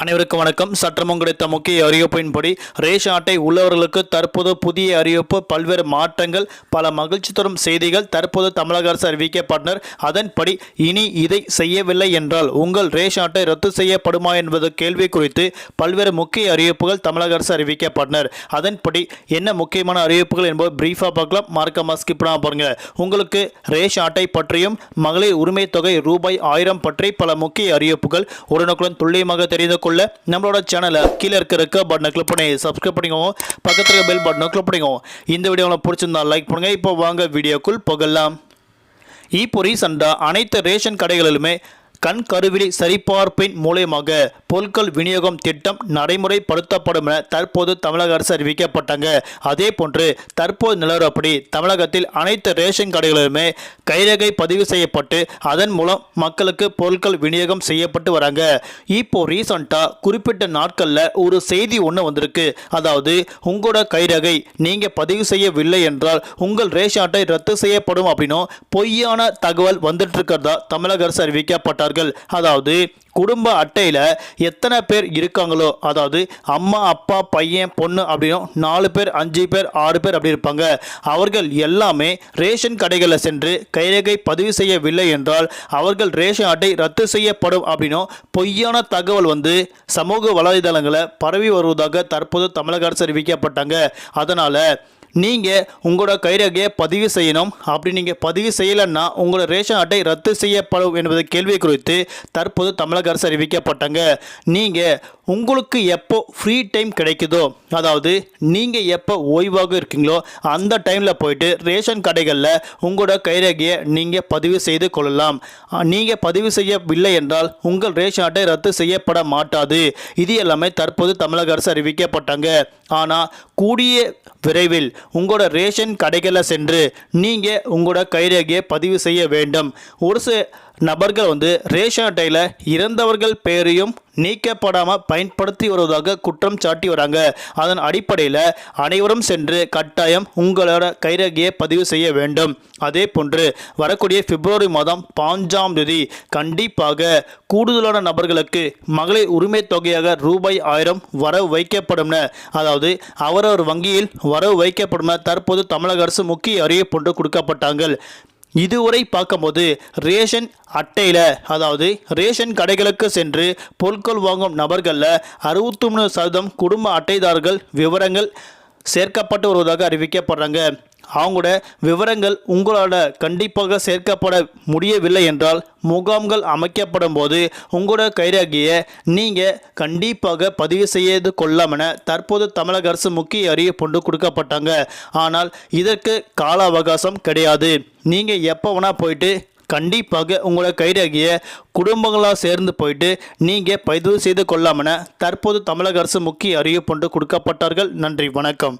அனைவருக்கும் வணக்கம். சற்றமும் கிடைத்த முக்கிய அறிவிப்பின்படி ரேஷன் அட்டை உள்ளவர்களுக்கு தற்போது புதிய அறிவிப்பு பல்வேறு மாற்றங்கள் பல மகிழ்ச்சி தரும் செய்திகள் தற்போது தமிழக அரசு அறிவிக்கப்பட்டனர். அதன்படி இனி இதை செய்யவில்லை என்றால் உங்கள் ரேஷன் அட்டை ரத்து செய்யப்படுமா என்பது கேள்வி குறித்து பல்வேறு முக்கிய அறிவிப்புகள் தமிழக அரசு அறிவிக்கப்பட்டனர். அதன்படி என்ன முக்கியமான அறிவிப்புகள் என்பது பிரீஃபாக பார்க்கலாம். மார்க்கமாக ஸ்கிப் பாருங்க. உங்களுக்கு ரேஷன் அட்டை பற்றியும் மகளிர் உரிமை தொகை ரூபாய் ஆயிரம் பற்றி பல முக்கிய அறிவிப்புகள் உடனுக்குடன் துல்லியமாக தெரிந்து கொள்ள நம்மளோட சேனலை கீழே இருக்க இருக்க பட்டனை கிளிக் பண்ணி சப்ஸ்கிரைப் பண்ணிக்கோங்க. பக்கத்தில் இருக்க பெல் பட்டனை கிளிக் பண்ணிக்கோங்க. இந்த வீடியோ உங்களுக்கு பிடிச்சிருந்தா லைக் பண்ணுங்க. இப்போ வாங்க வீடியோக்குள் போகலாம். இப்போ ரீசெண்டாக அனைத்து ரேஷன் கடைகளிலுமே கண் கருவிலை சரிபார்ப்பின் மூலயமாக பொருட்கள் விநியோகம் திட்டம் நடைமுறைப்படுத்தப்படும் என தற்போது தமிழக அரசு அறிவிக்கப்பட்டாங்க. அதே போன்று தற்போது நிலவரப்படி தமிழகத்தில் அனைத்து ரேஷன் கடைகளிலுமே கைரேகை பதிவு செய்யப்பட்டு அதன் மூலம் மக்களுக்கு பொருட்கள் விநியோகம் செய்யப்பட்டு வராங்க. இப்போ ரீசண்டாக குறிப்பிட்ட நாட்களில் ஒரு செய்தி ஒன்று வந்திருக்கு. அதாவது உங்களோட கைரகை நீங்கள் பதிவு செய்யவில்லை என்றால் உங்கள் ரேஷன் அட்டை ரத்து செய்யப்படும் அப்படின்னும் பொய்யான தகவல் வந்துட்டு இருக்கிறதா தமிழக அரசு அறிவிக்கப்பட்டார் அறிவிக்கப்பட்டார்கள் அதாவது குடும்ப அட்டையில் எத்தனை பேர் இருக்காங்களோ அதாவது அம்மா அப்பா பையன் பொண்ணு அப்படின்னும் நாலு பேர் அஞ்சு பேர் ஆறு பேர் அப்படி இருப்பாங்க. அவர்கள் எல்லாமே ரேஷன் கடைகளில் சென்று கைரேகை பதிவு செய்யவில்லை என்றால் அவர்கள் ரேஷன் அட்டை ரத்து செய்யப்படும் அப்படின்னும் பொய்யான தகவல் வந்து சமூக வலைதளங்களை பரவி வருவதாக தற்போது தமிழக அரசு அறிவிக்கப்பட்டாங்க. அதனால் நீங்கள் உங்களோட கைரேகையை பதிவு செய்யணும். அப்படி நீங்கள் பதிவு செய்யலைன்னா உங்களோட ரேஷன் அட்டை ரத்து செய்யப்படும் என்பது கேள்வி குறித்து தற்போது தமிழக அரசு அறிவிக்கப்பட்டாங்க. நீங்கள் உங்களுக்கு எப்போ ஃப்ரீ டைம் கிடைக்குதோ அதாவது நீங்கள் எப்போ ஓய்வாக இருக்கீங்களோ அந்த டைமில் போயிட்டு ரேஷன் கடைகளில் உங்களோட கைரேகையை நீங்கள் பதிவு செய்து கொள்ளலாம். நீங்கள் பதிவு செய்யவில்லை என்றால் உங்கள் ரேஷன் அட்டை ரத்து செய்யப்பட மாட்டாது. இது எல்லாமே தற்போது தமிழக அரசு அறிவிக்கப்பட்டாங்க. ஆனால் கூடிய விரைவில் உங்களோட ரேஷன் கடைகளில் சென்று நீங்கள் உங்களோட கைரேகையை பதிவு செய்ய வேண்டும். ஒரு சில நபர்கள் வந்து ரேஷன் அட்டையில் இறந்தவர்கள் பெயரையும் நீக்கப்படாமல் பயன்படுத்தி வருவதாக குற்றம் சாட்டி வராங்க. அதன் அடிப்படையில் அனைவரும் சென்று கட்டாயம் உங்களோட கைரேகையை பதிவு செய்ய வேண்டும். அதே போன்று வரக்கூடிய பிப்ரவரி மாதம் பாஞ்சாம் தேதி கண்டிப்பாக கூடுதலான நபர்களுக்கு மகளிர் உரிமை தொகையாக ரூபாய் ஆயிரம் வரவு வைக்கப்படும் அதாவது அவரவர் வங்கியில் வரவு வைக்கப்படும் தற்போது தமிழக அரசு முக்கிய அறிவிப்பு ஒன்று கொடுக்கப்பட்டாங்க. இதுவரை பார்க்கும்போது ரேஷன் அட்டையில் அதாவது ரேஷன் கடைகளுக்கு சென்று பொருட்கள் வாங்கும் நபர்களில் அறுபத்தி மூணு சதவீதம் குடும்ப அட்டைதாரர்கள் விவரங்கள் சேர்க்கப்பட்டு வருவதாக அறிவிக்கப்படுறாங்க. அவங்களோட விவரங்கள் உங்களோட கண்டிப்பாக சேர்க்கப்பட முடியவில்லை என்றால் முகாம்கள் அமைக்கப்படும் போது உங்களோட கைராகிய நீங்கள் கண்டிப்பாக பதிவு செய்து கொள்ளாமென தற்போது தமிழக அரசு முக்கிய அறிவிப்பு கொடுக்கப்பட்டாங்க. ஆனால் இதற்கு கால அவகாசம் கிடையாது. நீங்கள் எப்போ வேணால் போயிட்டு கண்டிப்பாக உங்களோட கைதாகிய குடும்பங்களாக சேர்ந்து போயிட்டு நீங்கள் பதிவு செய்து கொள்ளாமென தற்போது தமிழக அரசு முக்கிய அறிவிப்பு கொடுக்கப்பட்டார்கள். நன்றி வணக்கம்.